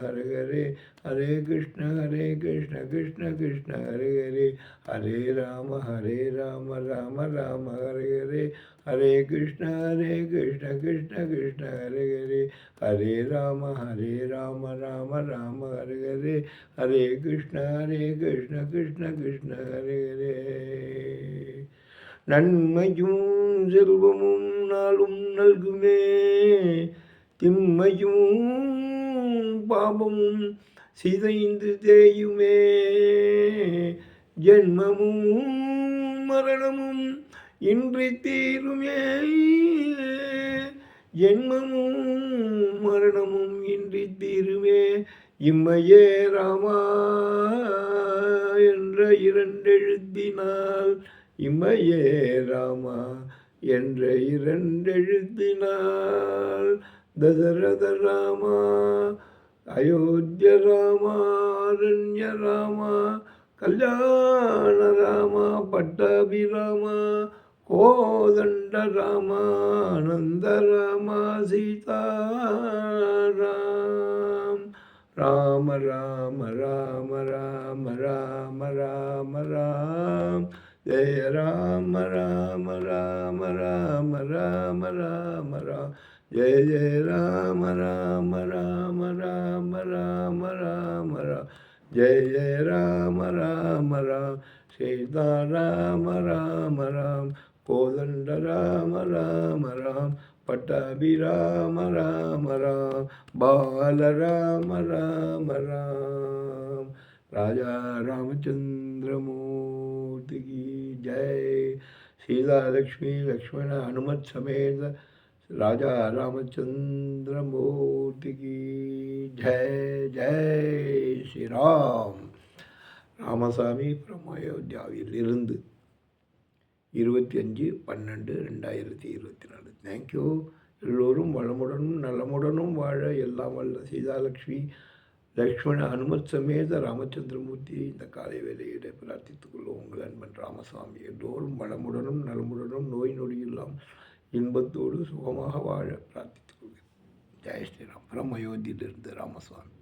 ஹர ஹரே ஹரே கிருஷ்ண ஹரே கிருஷ்ண கிருஷ்ண கிருஷ்ண ஹரே ஹரே ஹரே ராம ஹரே ராம ராம ராம ஹர ஹரே ஹரே கிருஷ்ண ஹரே கிருஷ்ண கிருஷ்ண கிருஷ்ண ஹரே ஹரே ஹரே ராம ஹரே ராம ராம ராம ஹர ஹரே ஹரே கிருஷ்ண ஹரே கிருஷ்ண கிருஷ்ண கிருஷ்ண ஹரே ஹரே நன்மையும் செல்வமும் நாளும் நல்குமே திம்மையும் பாபமும் சிதைந்து தேயுமே. ஜென்மமும் மரணமும் இன்றி தீருமே. ஜென்மமும் மரணமும் இன்றி தீருமே. இம்மையே ராமா என்ற இரண்டெழுத்தினால் இம்மையே ராமா என்ற இரண்டெழுத்தினால் தசரத ராமா அயோத்திய ராமா அரண்ய ராமா கல்யாண ராமா பட்டாபிராமா கோதண்ட ராமா ஆனந்த ராமா சீதாராம் ராம ராம ராம ராம ராம ராம ராம் ஜெய ராம ராம ராம ராம ராம ராம ராம் जय जय राम राम राम राम राम राम राम जय जय राम राम राम सीता राम राम राम कोदंड राम राम राम पटाभि राम राम राम बाल राम राम राम राजा रामचंद्र मूर्ति की जय सीता लक्ष्मी लक्ष्मण हनुमत समेत राजा रामचंद्र मूर्ति की जय जय श्री राम ராமசாமி from அயோத்தியாவில் இருந்து இருபத்தி அஞ்சு பன்னெண்டு ரெண்டாயிரத்தி இருபத்தி நாலு தேங்க்யூ எல்லோரும் வளமுடனும் நலமுடனும் வாழ எல்லாம் வல்ல சீதாலக்ஷ்மி லக்ஷ்மண அனுமத் சமேத ராமச்சந்திரமூர்த்தி இந்த காலை வேலையிட பிரார்த்தித்துக் கொள்ளும் உங்கள் அன்பன் ராமசாமி எல்லோரும் வளமுடனும் நலமுடனும் நோய் நொடி இல்லாமல் இன்பத்தோடு சுகமாக வாழ பிரார்த்தித்துக் கொள்கிறேன். ஜெய் ஸ்ரீராம். புறம் அயோத்தியிலிருந்து ராமசுவாமி.